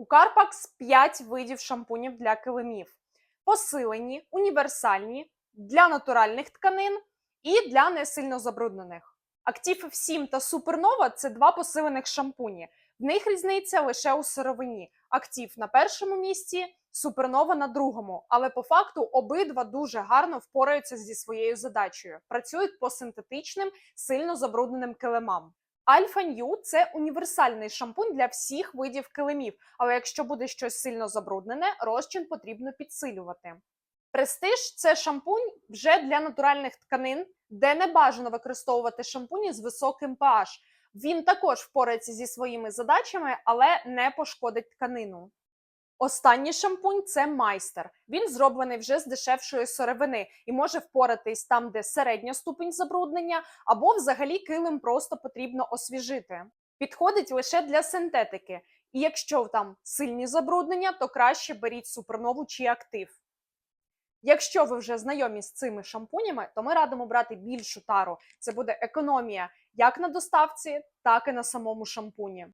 У Carpax 5 видів шампунів для килимів: посилені, універсальні, для натуральних тканин і для не сильно забруднених. Active F7 та Supernova – це два посилених шампуні. В них різниця лише у сировині. Актив на першому місці, Supernova на другому. Але по факту обидва дуже гарно впораються зі своєю задачею. Працюють по синтетичним, сильно забрудненим килимам. Альфа Нью це універсальний шампунь для всіх видів килимів. Але якщо буде щось сильно забруднене, розчин потрібно підсилювати. Престиж це шампунь вже для натуральних тканин, де не бажано використовувати шампуні з високим pH. Він також впорається зі своїми задачами, але не пошкодить тканину. Останній шампунь це майстер. Він зроблений вже з дешевшої сировини і може впоратись там, де середня ступінь забруднення, або взагалі килим просто потрібно освіжити. Підходить лише для синтетики. І якщо там сильні забруднення, то краще беріть супернову чи актив. Якщо ви вже знайомі з цими шампунями, то ми радимо брати більшу тару. Це буде економія як на доставці, так і на самому шампуні.